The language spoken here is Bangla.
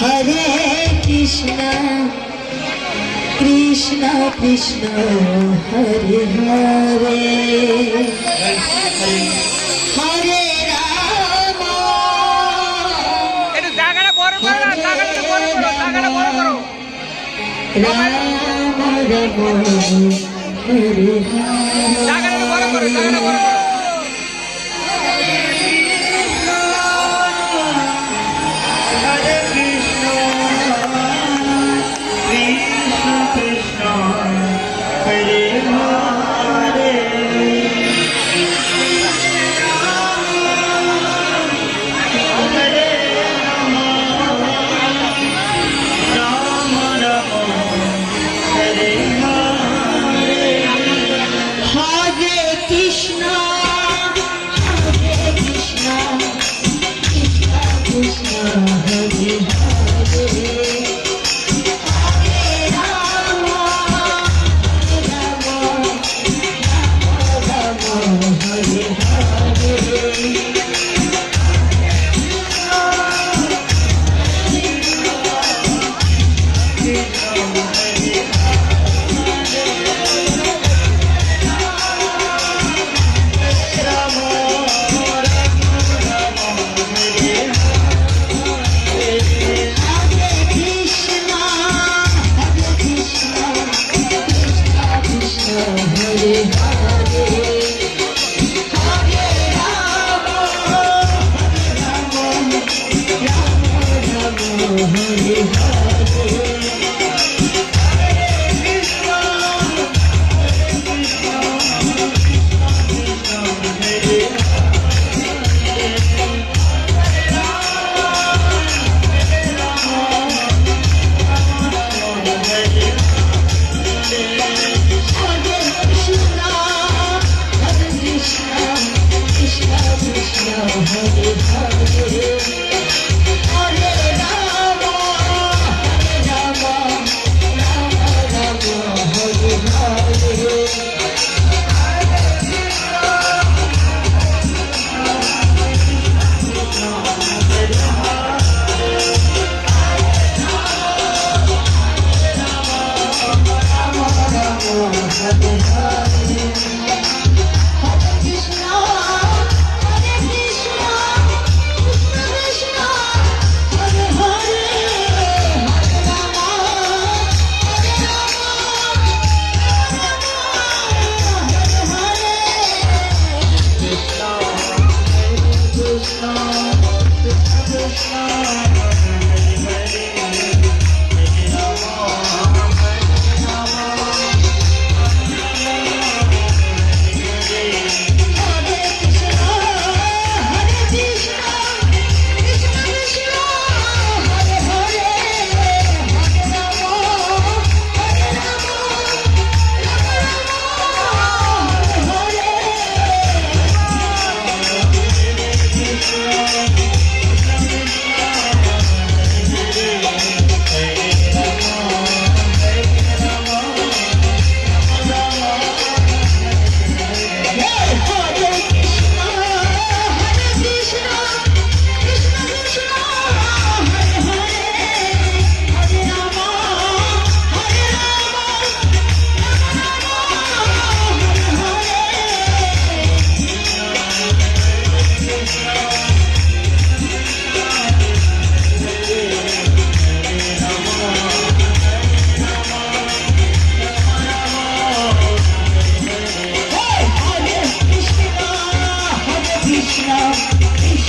হরে কৃষ্ণ কৃষ্ণ কৃষ্ণ হরে হরে। হরে রাম। একটু জায়গাটা বড় করো না জায়গাটা বড় করো জায়গাটা বড় করো। রাম রাম হরে হরে। জায়গাটা বড় করো জায়গাটা বড় করো। Música